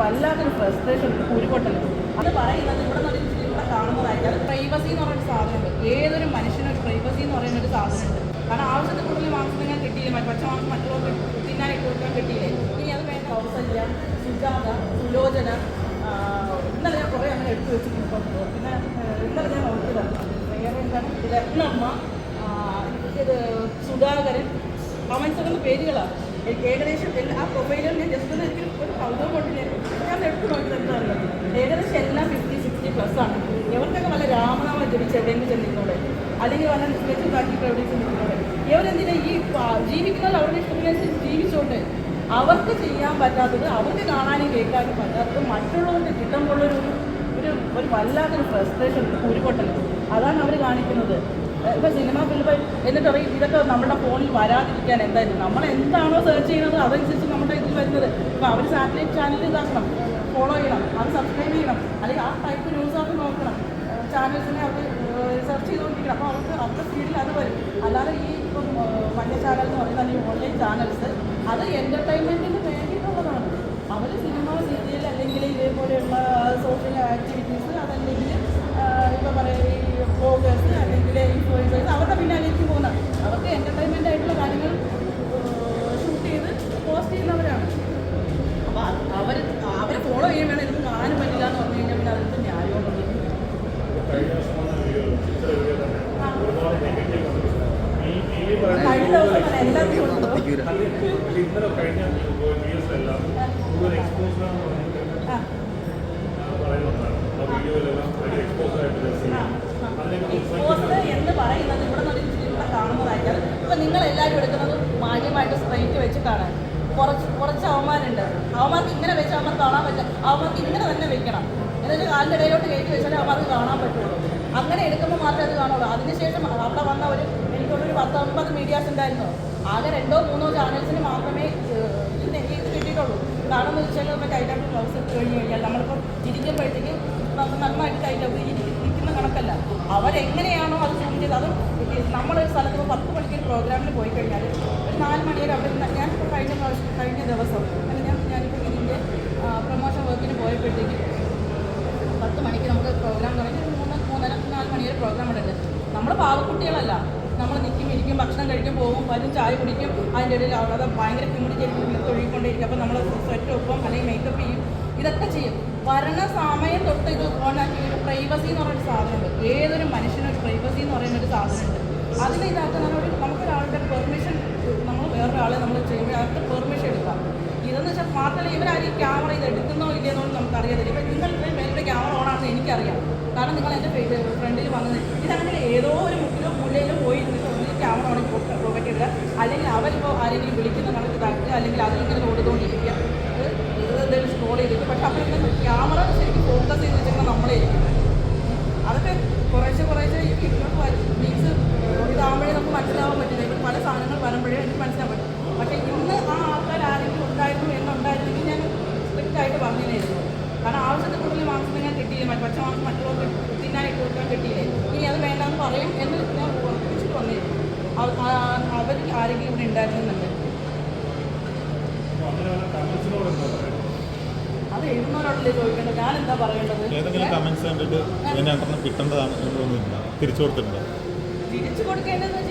വല്ലാത്തൊരു ഫ്രസ്ട്രേഷൻ ഉരുപൊട്ടൽ അത് പറയുന്നത് ഇവിടെ നിന്ന് ഇവിടെ കാണുന്നതായിട്ട് പ്രൈവസി എന്ന് പറയുന്ന സാധനമുണ്ട്. ഏതൊരു മനുഷ്യനും ഒരു പ്രൈവസി എന്ന് പറയുന്ന ഒരു സാധനമുണ്ട്. കാരണം ആവശ്യത്തിൽ കൂടുതൽ മാംസം നിങ്ങൾ കിട്ടിയില്ല? പച്ച മാംസം മറ്റുള്ളവർക്ക് തിന്നാൻ കൊടുക്കാൻ കിട്ടിയില്ലേ? ഇനി അത് വേണ്ട. കൗസല്യ സുജാത സുലോചന ഇന്നലെ ഞാൻ കുറേ അങ്ങനെ എടുത്തു വെച്ചിട്ടുണ്ട് പിന്നെ ഇന്നലെ ഞാൻ നോക്കിയതാണ് വേറെ എന്താണ്? രത്നമ്മ ഇത് സുധാകരൻ. കമൻസ് പേരുകളാണ് എനിക്ക് ഏകദേശം ആ പ്രൊഫൈലിൽ ഞാൻ ജസ്റ്റ് ഒരു കൗതുകം കൊണ്ട് ഞാൻ ഞാൻ എടുത്തു എന്താണെന്ന് ഏകദേശം എല്ലാം ഫിഫ്റ്റി സിക്സ്റ്റി പ്ലസ് ആണ്. ഇവർക്കൊക്കെ വല്ല രാമനാമ ജപിച്ച് എവിടെയെങ്കിലും ചെന്നിരുന്നോടെ അല്ലെങ്കിൽ വല്ല നിസ്കരിച്ച് ബാക്കിയിട്ട് എവിടെയും ചെന്നിരുന്നോടെ ഇവരെന്തിനാ ഈ ജീവിക്കുന്നത് അവരുടെ ഇഷ്ടത്തിനനുസരിച്ച് ജീവിച്ചോണ്ട്? അവർക്ക് ചെയ്യാൻ പറ്റാത്തത് അവർക്ക് കാണാനും കേൾക്കാനും പറ്റാത്തത് മറ്റുള്ളവർക്ക് കിട്ടുമ്പോഴൊരു ഒരു ഒരു വല്ലാത്തൊരു ഫ്രസ്ട്രേഷൻ ഉരുപൊട്ടൽ അതാണ് അവർ കാണിക്കുന്നത്. ഇപ്പൊ സിനിമ ഫിലിമ എന്നിട്ട് പറയും ഇതൊക്കെ നമ്മുടെ ഫോണിൽ വരാതിരിക്കാൻ എന്തായാലും നമ്മൾ എന്താണോ സെർച്ച് ചെയ്യുന്നത് അതനുസരിച്ച് നമ്മുടെ ഇതിൽ വരുന്നത്. ഇപ്പൊ അവർ സാറ്റലൈറ്റ് ചാനൽ ഇതാക്കണം. ഫോളോ ചെയ്യണം. അത് സബ്സ്ക്രൈബ് ചെയ്യണം. അല്ലെങ്കിൽ ആ ടൈപ്പ് ന്യൂസ് അവർ നോക്കണം. ചാനൽസിനെ അവർ സെർച്ച് ചെയ്തുകൊണ്ടിരിക്കണം. അപ്പോൾ അവർക്ക് അവരുടെ സ്പീഡിൽ അത് വരും. അല്ലാതെ ഈ ഇപ്പം മഞ്ഞ ചാനൽ എന്ന് പറയുന്ന അല്ലെങ്കിൽ ഓൺലൈൻ ചാനൽസ് അത് എന്റർടൈൻമെന്റിന് വേണ്ടിയിട്ടുള്ളതാണ്. അവർ സിനിമ സീരിയൽ അല്ലെങ്കിൽ ഇതേപോലെയുള്ള സോഷ്യൽ ആക്ടിവിറ്റീസ് അതല്ലെങ്കിൽ ഇപ്പോൾ പറയുക ഈ ബ്ലോഗേഴ്സ് അല്ലെങ്കിൽ ഇൻഫ്ലുവൻസേഴ്സ് അവരുടെ പിന്നാലേക്ക് പോകുന്ന അവർക്ക് എന്റർടൈൻമെന്റ് ആയിട്ടുള്ള കാര്യങ്ങൾ ഷൂട്ട് ചെയ്ത് പോസ്റ്റ് ചെയ്യുന്നവരാണ് അപ്പോൾ അവർ അവരെ ഫോളോ ചെയ്യാൻ വേണം എനിക്ക് കാണാനും പറ്റില്ല എന്ന് പറഞ്ഞു കഴിഞ്ഞാൽ പിന്നെ അതിന്റെ ന്യായമുള്ളത് കഴിഞ്ഞ ദിവസം വന്ന വീഡിയോ ചിത്ര വീഡിയോ തന്നെ ഒരുപാട് നെഗറ്റീവ് ഈ ഈ കഴിഞ്ഞ ദിവസം തന്നെ എല്ലാത്തിനും ഉണ്ടോ ഇന്നലെ കഴിഞ്ഞ വീഡിയോസിലെല്ലാം കൂടുതൽ എക്സ്പോസ്ഡ് ആണെന്ന് പറഞ്ഞിട്ട് ആ പറയുന്നതാണ് ആ വീഡിയോയിലെല്ലാം ഭയങ്കര എക്സ്പോസ്ഡ് ആയിട്ട് ആ, ആ. അതിനെക്കുറിച്ച് എക്സ്പോസ്ഡ് എന്ന് പറയുന്നത് ഇവിടെ നിന്ന് കാണുന്നതായിട്ട് ഇപ്പൊ നിങ്ങൾ എല്ലാവരും എടുക്കുന്നത് മാന്യമായിട്ട് സ്ട്രൈറ്റ് വെച്ചിട്ടാണ് കുറച്ച് കുറച്ച് അവന്മാരുണ്ട് അവന്മാർക്ക് ഇങ്ങനെ വെച്ച് അവന്മാർ കാണാൻ പറ്റില്ല അവന്മാർക്ക് ഇങ്ങനെ തന്നെ വെക്കണം. എന്നിട്ട് കാലിന്റെ ഇടയിലോട്ട് കയറ്റി കാണാൻ പറ്റുള്ളൂ. അങ്ങനെ എടുക്കുമ്പോൾ മാത്രമേ അത് കാണുള്ളൂ. അതിനുശേഷം അവിടെ വന്ന ഒരു പത്തൊമ്പത് മീഡിയാസ് ഉണ്ടായിരുന്നു? ആകെ രണ്ടോ മൂന്നോ ചാനൽസിന് മാത്രമേ ഇത് ഇത് കിട്ടിയിട്ടുള്ളൂ. കാരണം എന്ന് വെച്ചാൽ നമ്മൾ ടൈറ്റായിട്ട് ബ്ലൗസ് ഇട്ട് കഴിഞ്ഞ് കഴിഞ്ഞാൽ നമ്മളിപ്പോൾ ഇരിക്കുമ്പോഴത്തേക്കും നന്നായിട്ട് കൈകാര്യം ഇരിക്കുന്ന കണക്കല്ല. അവരെങ്ങനെയാണോ അത് സൂം ചെയ്ത് അതും നമ്മളൊരു സ്ഥലത്ത് പത്ത് മണിക്ക് ഒരു പ്രോഗ്രാമിന് പോയി കഴിഞ്ഞാൽ ഒരു നാല് മണി വരെ അവിടെ നിന്ന് ഞാനിപ്പോൾ കഴിഞ്ഞ പ്രാവശ്യം കഴിഞ്ഞ ദിവസം അല്ലെങ്കിൽ ഞാൻ ഞാനിപ്പോൾ ഇതിന്റെ പ്രൊമോഷൻ വർക്കിന് പോയപ്പോഴത്തേക്ക് പത്ത് മണിക്ക് നമുക്ക് പ്രോഗ്രാം തുടങ്ങി. മൂന്ന് മൂന്നര നാല് മണി വരെ പ്രോഗ്രാം ഉണ്ട് നമ്മൾ പാവക്കുട്ടികളല്ല. നമ്മൾ ഇരിക്കും ഭക്ഷണം കഴിക്കും പോകും വരും ചായ കുടിക്കും അതിന്റെ ഇടയിൽ അവിടെ ഭയങ്കര കിമിടി ചെരുപ്പ് തൊഴുകൊണ്ടിരിക്കും അപ്പോൾ നമ്മൾ സ്വെറ്റ് ഒപ്പം അല്ലെങ്കിൽ മേക്കപ്പ് ചെയ്യും. ഇതൊക്കെ ചെയ്യും. വരണ സമയം തൊട്ട് ഇത് ഓണാക്കി ഒരു പ്രൈവസി എന്ന് പറയുന്ന സാധനമുണ്ട്. ഏതൊരു മനുഷ്യനും പ്രൈവസി എന്ന് പറയുന്ന ഒരു സാധനമുണ്ട്. അതിന് ഒരു നമുക്കൊരാളുടെ പെർമിഷൻ നമ്മൾ വേറൊരാളെ നമ്മൾ ചെയ്യുമ്പോൾ അവർക്ക് പെർമിഷൻ എടുക്കാം. ഇതെന്ന് വെച്ചാൽ മാത്രമല്ല ഇവരാരും ക്യാമറ ഇത് എടുക്കുന്നോ ഇല്ലയെന്നോ നമുക്ക് അറിയാതില്ല ഇപ്പം നിങ്ങൾ ഇത്രയും പേരുടെ ക്യാമറ ഓണാണെന്ന് എനിക്കറിയാം. കാരണം നിങ്ങൾ എന്റെ ഫ്രണ്ടിൽ വന്നത് ഇതങ്ങനെ ഏതോ ഒരു മുക്കിലോ മൂലയിലോ ക്യാമറ ശരിക്കും ഫോക്കസ് ചെയ്ത് വെച്ചിരുന്ന നമ്മളെ അതൊക്കെ കുറേശ്ശെ കുറേശ്ശെ ഈ ഇങ്ങോട്ട് മീൻസ് ഇതാകുമ്പോഴേ നമുക്ക് മനസ്സിലാവാൻ പറ്റില്ല. ഇപ്പം പല സാധനങ്ങൾ വരുമ്പോഴേ എനിക്ക് മനസ്സിലാൻ പറ്റും. പക്ഷേ ഇന്ന് ആ ആൾക്കാർ ആരെങ്കിലും ഉണ്ടായിരുന്നു എന്നുണ്ടായിരുന്നെങ്കിൽ ഞാൻ സ്ട്രിക്റ്റ് ആയിട്ട് പറഞ്ഞില്ലായിരുന്നു. കാരണം ആവശ്യത്തിൽ കൂടുതൽ മാംസം ഞാൻ കിട്ടിയില്ല. മറ്റു പച്ച മാംസം മറ്റുള്ളവർക്ക് തിന്നാനായിട്ട് കൊടുക്കാൻ കിട്ടിയില്ലേ. ഇനി അത് വേണ്ടെന്ന് പറയും എന്ന് ഞാൻ ഉറപ്പിച്ചിട്ട് വന്നിരുന്നു. അവർ ആരെങ്കിലും ഇവിടെ ഉണ്ടായിരുന്നുണ്ട് അങ്ങനെ വല്ല കമൻസിനോട് എന്താ പറയുക അത് എഴുതുന്നവരോടല്ലേ ചോദിക്കേണ്ടത്? ഞാൻ എന്താ പറയേണ്ടത്? ഏതെങ്കിലും കമൻസ് കണ്ടിട്ട് ഇതിനകത്ത് കിട്ടേണ്ടതാണ് എന്ന് തോന്നുന്നില്ല തിരിച്ചു കൊടുത്തിട്ടുണ്ടോ തിരിച്ചു കൊടുക്കേണ്ടതെന്ന് വെച്ചാൽ